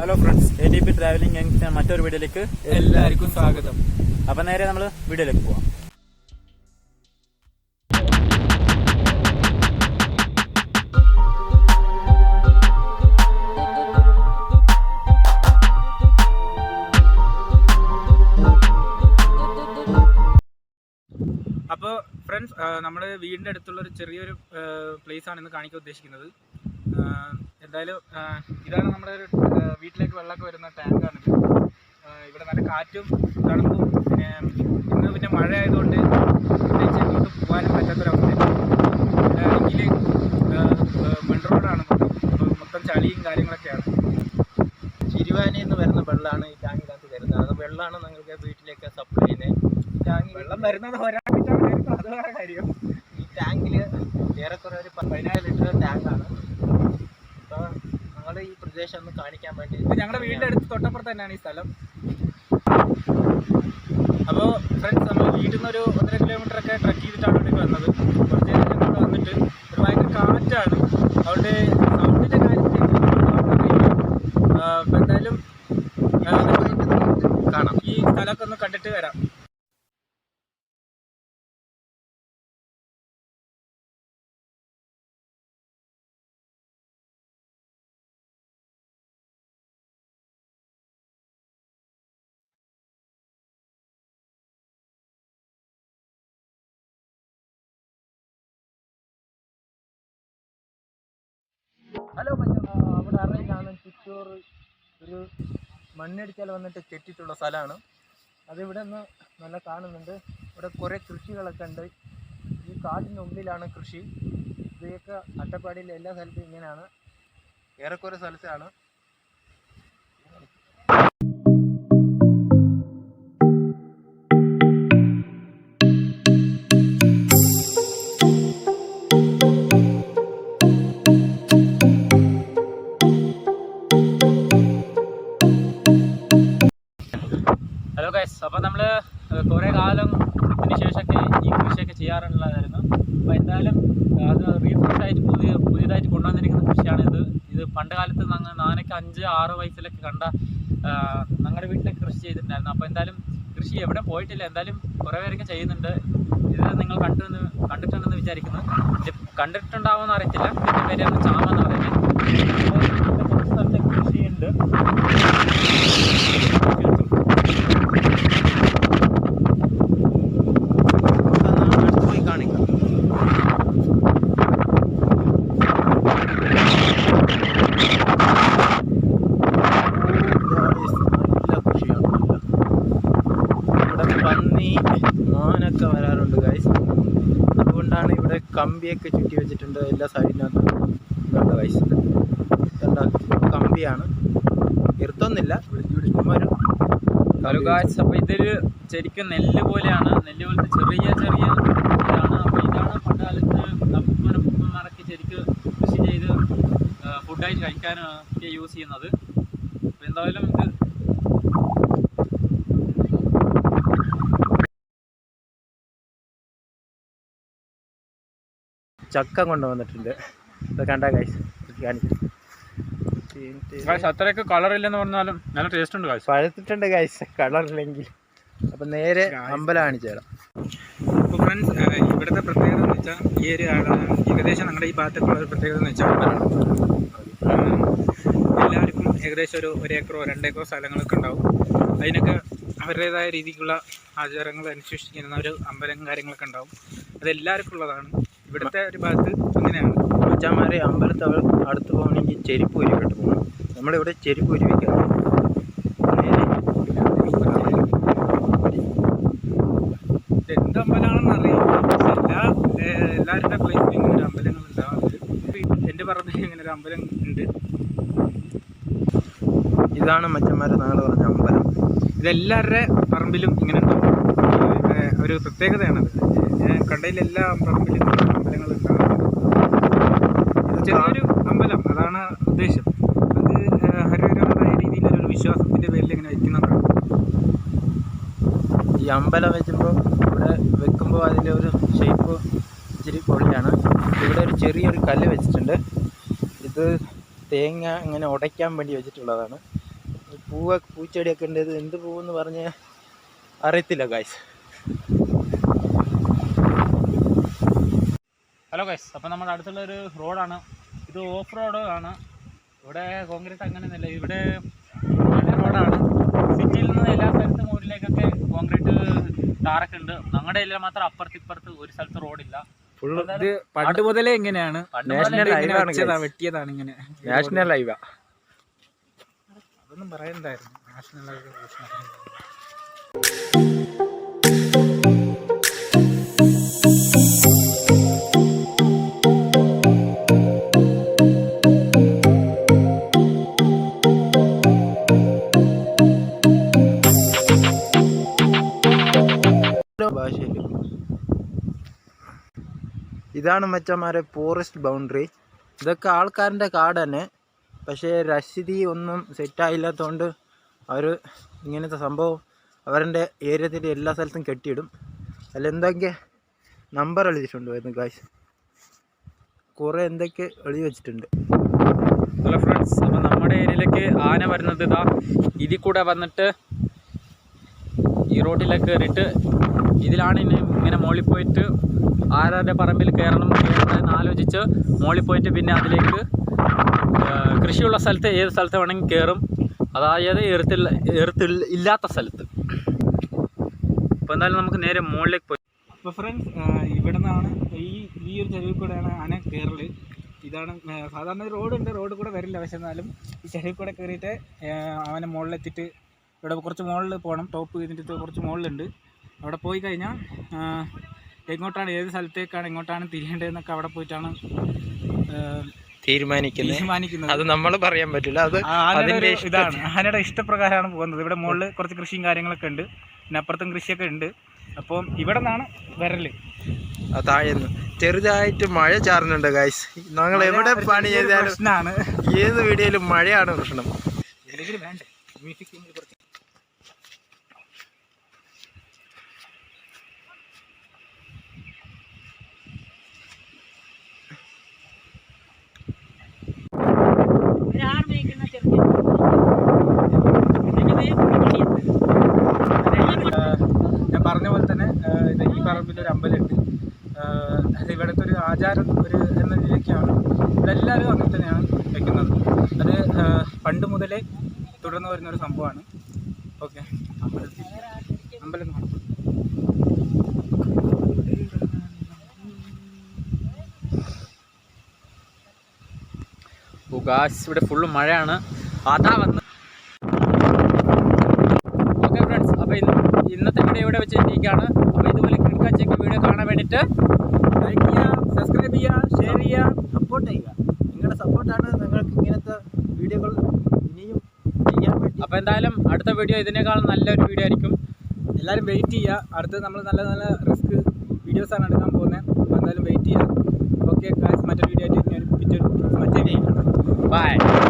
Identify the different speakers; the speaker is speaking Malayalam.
Speaker 1: Hello friends A T P travelling മറ്റൊരു വീഡിയോയിലേക്ക്
Speaker 2: എല്ലാവർക്കും സ്വാഗതം.
Speaker 1: അപ്പൊ നേരെ നമ്മൾ വീഡിയോയിലേക്ക് പോവാം.
Speaker 2: അപ്പോൾ ഫ്രണ്ട്സ് നമ്മൾ വീടിന്റെ അടുത്തുള്ള ഒരു ചെറിയൊരു പ്ലേസ് ആണ് ഇന്ന് കാണിക്കാൻ ഉദ്ദേശിക്കുന്നത്. എന്തായാലും ഇതാണ് നമ്മുടെ ഒരു വീട്ടിലേക്ക് വെള്ളമൊക്കെ വരുന്ന ടാങ്കാണ് ഇവിടെ നല്ല കാറ്റും തണുപ്പും പിന്നെ ഇന്ന് പിന്നെ മഴ ആയതുകൊണ്ട് പ്രത്യേകിച്ച് എങ്ങോട്ട് പോകാനും പറ്റാത്തൊരവസ്ഥയാണ്. മൺ റോഡാണ് മൊത്തം. അപ്പോൾ മൊത്തം ചളിയും കാര്യങ്ങളൊക്കെയാണ്.
Speaker 3: ചിരുവാനിൽ നിന്ന് വരുന്ന വെള്ളമാണ് ഈ ടാങ്കിനകത്ത് വരുന്നത്. അത് വെള്ളമാണ് നിങ്ങൾക്ക് വീട്ടിലേക്ക് സപ്ലൈ ചെയ്യുന്നത്. ടാങ്കിൽ
Speaker 2: വെള്ളം വരുന്നത് ഒരാഴ്ച അത് വേറെ കാര്യം.
Speaker 3: ഈ ടാങ്കിൽ ഏറെക്കുറെ ഒരു പതിനായിരം ലിറ്റർ ടാങ്കാണ്. പ്രദേശം ഒന്ന് കാണിക്കാൻ വേണ്ടി
Speaker 2: ഞങ്ങളുടെ വീടിന്റെ അടുത്ത് തൊട്ടപ്പുറത്ത് തന്നെയാണ് ഈ സ്ഥലം അപ്പോൾ ഫ്രണ്ട്സ് നമ്മൾ വീട്ടിൽ നിന്ന് ഒരു ഒന്നര കിലോമീറ്റർ ഒക്കെ ട്രക്ക് ചെയ്തിട്ടാണ് ഇവിടേക്ക് വന്നത് കുറച്ച് നേരം ഞങ്ങൾ ഇവിടെ വന്നിട്ട് ഒരു ഭയങ്കര കാറ്റാണ് അതുകൊണ്ട് സൗണ്ടിന്റെ കാര്യത്തിലേക്ക് അപ്പോൾ എന്തായാലും ആ, നമുക്ക്
Speaker 3: കാണാം
Speaker 2: ഈ സ്ഥലമൊക്കെ ഒന്ന് കണ്ടിട്ട് വരാം
Speaker 3: ഹലോ അവിടെ അറിയിലാണ് ചിറ്റൂർ ഒരു മണ്ണിടിച്ചാൽ വന്നിട്ട് കെട്ടിയിട്ടുള്ള സ്ഥലമാണ്. അതിവിടെ നിന്ന് നല്ല കാണുന്നുണ്ട്. ഇവിടെ കുറേ കൃഷികളൊക്കെ ഉണ്ട്. ഈ കാട്ടിന്റെ ഉള്ളിലാണ് കൃഷി. ഇവയൊക്കെ അട്ടപ്പാടിയിലെ എല്ലാ സ്ഥലത്തും ഇങ്ങനെയാണ്. ഏറെക്കുറെ സ്ഥലത്താണ്.
Speaker 2: ചെയ്യാറുള്ളതായിരുന്നു അപ്പോൾ എന്തായാലും അത് റീഫ്രഷ് ആയിട്ട് പുതിയ പുതിയതായിട്ട് കൊണ്ടുവന്നിരിക്കുന്ന കൃഷിയാണ് ഇത്. ഇത് പണ്ട് കാലത്ത് ഞങ്ങൾ നാനൊക്കെ അഞ്ച് ആറ് വയസ്സിലൊക്കെ കണ്ട ഞങ്ങളുടെ വീട്ടിലൊക്കെ കൃഷി ചെയ്തിട്ടുണ്ടായിരുന്നു. അപ്പോൾ എന്തായാലും കൃഷി എവിടെ പോയിട്ടില്ല. എന്തായാലും കുറേ പേരൊക്കെ ചെയ്യുന്നുണ്ട്. ഇത് നിങ്ങൾ കണ്ടു കണ്ടിട്ടുണ്ടെന്ന് വിചാരിക്കുന്നു. കണ്ടിട്ടുണ്ടാവുമെന്ന് അറിയത്തില്ല. എന്റെ പേരാണ് ചാമ എന്ന് പറയുന്നത്. കൃഷിയുണ്ട്
Speaker 3: അടുത്ത് പോയി കാണിക്കാം നല്ല കൃഷിയാണ് ഇവിടെ പന്നി മാനൊക്കെ വരാറുണ്ട് ഗൈസ് അതുകൊണ്ടാണ് ഇവിടെ കമ്പിയൊക്കെ ചുറ്റി വെച്ചിട്ടുണ്ട് എല്ലാ സൈഡിനകത്തും കണ്ട വയസ്സ് കമ്പിയാണ്. നിർത്തുന്നില്ല.
Speaker 2: ഹലോ ഗായ്സ് അപ്പോൾ ഇതൊരു ശരിക്കും നെല്ല് പോലെയാണ്. നെല്ല് പോലത്തെ ചെറിയ ചെറിയ ഇതാണ്. അപ്പോൾ ഇതാണ് പണ്ടുകാലത്ത് അപ്പൂപ്പനും അപ്പൂപ്പന്മാരൊക്കെ ശരിക്കും കൃഷി ചെയ്ത് ഫുഡായിട്ട് കഴിക്കാനൊക്കെ യൂസ് ചെയ്യുന്നത്. അപ്പോൾ എന്തായാലും ഇത്
Speaker 3: ചക്ക കൊണ്ടുവന്നിട്ടുണ്ട്. ഇത് കണ്ട ഗൈസ് കാണിക്കാം.
Speaker 2: അത്രയൊക്കെ കളർ ഇല്ലെന്ന് പറഞ്ഞാലും നല്ല ടേസ്റ്റ് ഉണ്ട് പഴത്തിട്ടുണ്ട്
Speaker 3: പഴുത്തിട്ടുണ്ട് കളർ കളറില്ലെങ്കിൽ അപ്പം നേരെ അമ്പലം കാണിച്ചു തരാം.
Speaker 2: അപ്പോൾ ഫ്രണ്ട്സ് ഇവിടുത്തെ പ്രത്യേകത എന്ന് വെച്ചാൽ ഈ ഒരു ഏകദേശം നമ്മുടെ ഈ ഭാഗത്തേക്കുള്ള ഒരു പ്രത്യേകത എന്ന് വെച്ചാൽ അമ്പലമാണ് എല്ലാവർക്കും ഏകദേശം ഒരു ഒരു ഏക്കറോ രണ്ടേക്കറോ സ്ഥലങ്ങളൊക്കെ ഉണ്ടാവും. അതിനൊക്കെ അവരുടേതായ രീതിക്കുള്ള ആചാരങ്ങൾ അനുശേഷിക്കുന്ന ഒരു അമ്പലം കാര്യങ്ങളൊക്കെ ഉണ്ടാവും. അതെല്ലാവർക്കും ഉള്ളതാണ്. ഇവിടുത്തെ ഒരു ഭാഗത്ത് അങ്ങനെയാണ്
Speaker 3: മച്ചാന്മാരെ അമ്പലത്തെ അടുത്ത് പോകണമെങ്കിൽ ചെരുപ്പ് ഉരുവിട്ട് പോകണം. നമ്മളിവിടെ ചെരുപ്പ് ഉരുവിക്കാം
Speaker 2: എന്ത് അമ്പലമാണെന്ന് അറിയാം എല്ലാ എല്ലാവരുടെ പ്ലേസിലും ഇങ്ങനെ ഒരു അമ്പലങ്ങൾ എന്റെ പറമ്പിൽ ഇങ്ങനെ ഒരു അമ്പലം ഉണ്ട്.
Speaker 3: ഇതാണ് മച്ചന്മാരെ നാളെ പറഞ്ഞ അമ്പലം.
Speaker 2: ഇതെല്ലാവരുടെ പറമ്പിലും ഇങ്ങനെ ഉണ്ടാവും. ഒരു പ്രത്യേകതയാണത്. എല്ലാ പറമ്പിലും അമ്പലങ്ങൾ ഉണ്ടാകും. ചെറിയൊരു അമ്പലം അതാണ് ഉദ്ദേശം. അത് ഹരിഹരമായ രീതിയിലൊരു വിശ്വാസത്തിന്റെ പേരിൽ ഇങ്ങനെ വയ്ക്കുന്നതാണ്
Speaker 3: ഈ അമ്പലം വെച്ചപ്പോൾ ഇവിടെ വെക്കുമ്പോൾ അതിന്റെ ഒരു ഷേപ്പ് ഇച്ചിരി പൊളിയാണ്. ഇവിടെ ഒരു ചെറിയൊരു കല്ല് വെച്ചിട്ടുണ്ട്. ഇത് തേങ്ങ ഇങ്ങനെ ഉടയ്ക്കാൻ വേണ്ടി വെച്ചിട്ടുള്ളതാണ്. പൂവ് പൂച്ചെടിയൊക്കെ ഉണ്ട്. ഇത് എന്ത് പൂവെന്ന് പറഞ്ഞ് അറിയത്തില്ല ഗായ്സ്
Speaker 2: ഹലോ ഗൈസ് അപ്പോൾ നമ്മുടെ അടുത്തുള്ള ഒരു റോഡാണ്. ഇത് ഓഫ് റോഡ് ആണ്. ഇവിടെ കോൺക്രീറ്റ് അങ്ങനെയൊന്നുമില്ല. ഇവിടെ നല്ല റോഡാണ്. സിറ്റിയിൽ നിന്ന് എല്ലാ സ്ഥലത്തും ഊരിലേക്കൊക്കെ കോൺക്രീറ്റ് ടാറൊക്കെ ഉണ്ട്. ഞങ്ങളുടെ ഇല്ല മാത്രം അപ്പുറത്ത് ഇപ്പുറത്ത് ഒരു സ്ഥലത്ത് റോഡില്ല.
Speaker 3: പണ്ട് മുതലേ guys.
Speaker 2: വെട്ടിയതാണ് ഇങ്ങനെ.
Speaker 3: നാഷണൽ ഹൈവേ
Speaker 2: അതൊന്നും പറയണ്ടായിരുന്നു നാഷണൽ ഹൈവേ
Speaker 3: ഭാഷയിൽ. ഇതാണ് മച്ചന്മാരെ ഫോറസ്റ്റ് ബൗണ്ടറി ഇതൊക്കെ ആൾക്കാരുടെ കാട് തന്നെ പക്ഷേ രസീതി ഒന്നും സെറ്റായില്ലാത്തതുകൊണ്ട് അവർ ഇങ്ങനത്തെ സംഭവം അവരുടെ ഏരിയത്തിൽ എല്ലാ സ്ഥലത്തും കെട്ടിയിടും. അതിൽ എന്തൊക്കെ നമ്പർ എഴുതിയിട്ടുണ്ട് വരുന്ന കാശ് കുറേ എന്തൊക്കെ എഴുതി വെച്ചിട്ടുണ്ട്.
Speaker 2: ഹലോ ഫ്രണ്ട്സ് അപ്പോൾ നമ്മുടെ ഏരിയയിലേക്ക് ആന വരുന്നത് ഇതാ ഇതിൽ കൂടെ വന്നിട്ട് ഈ റോഡിലേക്ക് കയറിയിട്ട് ഇതിലാണ് ഇനി ഇങ്ങനെ മോളിൽ പോയിട്ട് ആരാരുടെ പറമ്പിൽ കയറണം എന്ന് ആലോചിച്ച് മോളിൽ പോയിട്ട് പിന്നെ അതിലേക്ക് കൃഷിയുള്ള സ്ഥലത്ത് ഏത് സ്ഥലത്ത് വേണമെങ്കിൽ കയറും. അതായത് എറുത്തില്ല എറുത്തിൽ ഇല്ലാത്ത സ്ഥലത്ത്. അപ്പോൾ എന്തായാലും നമുക്ക് നേരെ മുകളിലേക്ക് പോയി. അപ്പോൾ ഫ്രണ്ട്സ് ഇവിടെ നിന്നാണ് ഈ ഈ ഒരു ചെരുവിൽ കൂടെയാണ് ആന കയറൽ. ഇതാണ് സാധാരണ റോഡ് റോഡുണ്ട് റോഡ് കൂടെ വരില്ല. പക്ഷെ എന്നാലും ഈ ചെരുവിൽ കൂടെ കയറിയിട്ട് അവനെ മുകളിലെത്തിയിട്ട് ഇവിടെ കുറച്ച് മുകളിൽ പോകണം ടോപ്പ് ചെയ്തിട്ട് കുറച്ച് മുകളിലുണ്ട് അവിടെ പോയി കഴിഞ്ഞാൽ എങ്ങോട്ടാണ് ഏത് സ്ഥലത്തേക്കാണ് എങ്ങോട്ടാണ് തിരിയേണ്ടതെന്നൊക്കെ അവിടെ പോയിട്ടാണ്
Speaker 3: തീരുമാനിക്കുന്നത്.
Speaker 2: തീരുമാനിക്കുന്നത്.
Speaker 3: അത് നമ്മൾ പറയാൻ പറ്റില്ല. അത്
Speaker 2: ഇതാണ്. ആനയുടെ ഇഷ്ടപ്രകാരമാണ് പോകുന്നത്. ഇവിടെ മുകളിൽ കുറച്ച് കൃഷിയും കാര്യങ്ങളൊക്കെ ഉണ്ട്. പിന്നെ അപ്പുറത്തും കൃഷിയൊക്കെ ഉണ്ട്. അപ്പം ഇവിടെ നിന്നാണ്
Speaker 3: വരൽ. താഴെന്ന്. ചെറുതായിട്ട് മഴ ചാറുന്നുണ്ട് ഗൈസ് ഞങ്ങൾ എവിടെ പണി ചെയ്താലും ഏത് വീഡിയോയിലും മഴയാണ് പ്രശ്നം.
Speaker 2: വേണ്ടേ മ്യൂസിക് കുറച്ച് ഞാൻ പറഞ്ഞ പോലെ തന്നെ ആ, ഇത് ഈ പറമ്പിൽ ഒരു അമ്പലമുണ്ട് ആ, അത് ഇവിടുത്തെ ഒരു ആചാരം ഒരു എന്ന നിലയ്ക്കാണ് ഇതെല്ലാവരും അങ്ങനെ തന്നെയാണ് വെക്കുന്നത്. അത് പണ്ട് മുതലേ തുടർന്ന് വരുന്ന ഒരു സംഭവമാണ്. ഓക്കെ. അമ്പലത്തിൽ അമ്പലം ഉഗാസ് ഇവിടെ ഫുള്ള് മഴയാണ്. അതാ വന്ന്. ഓക്കെ ഫ്രണ്ട്സ് അപ്പോൾ ഇന്നത്തെ വീഡിയോ ഇവിടെ വെച്ച് എത്തിക്കാണ് അപ്പോൾ ഇതുപോലെ ക്രിക്കറ്റ് വീഡിയോ കാണാൻ വേണ്ടിയിട്ട്
Speaker 3: ലൈക്ക് ചെയ്യുക സബ്സ്ക്രൈബ് ചെയ്യുക ഷെയർ ചെയ്യുക സപ്പോർട്ട് ചെയ്യുക. ഇങ്ങനത്തെ വീഡിയോകൾ ഇനിയും ചെയ്യാൻ വേണ്ടി
Speaker 2: അപ്പോൾ എന്തായാലും അടുത്ത വീഡിയോ ഇതിനേക്കാൾ നല്ലൊരു വീഡിയോ ആയിരിക്കും.
Speaker 3: എല്ലാവരും വെയിറ്റ് ചെയ്യുക. അടുത്ത് നമ്മൾ നല്ല നല്ല റിസ്ക് വീഡിയോസാണ് എടുക്കാൻ
Speaker 2: പോകുന്നത്. അപ്പോൾ എന്തായാലും വെയിറ്റ് ചെയ്യുക. ഓക്കെ കാശ് മറ്റൊരു വീഡിയോ ആയിട്ട് ഞാൻ പിറ്റൊരു മറ്റേ
Speaker 1: ബൈ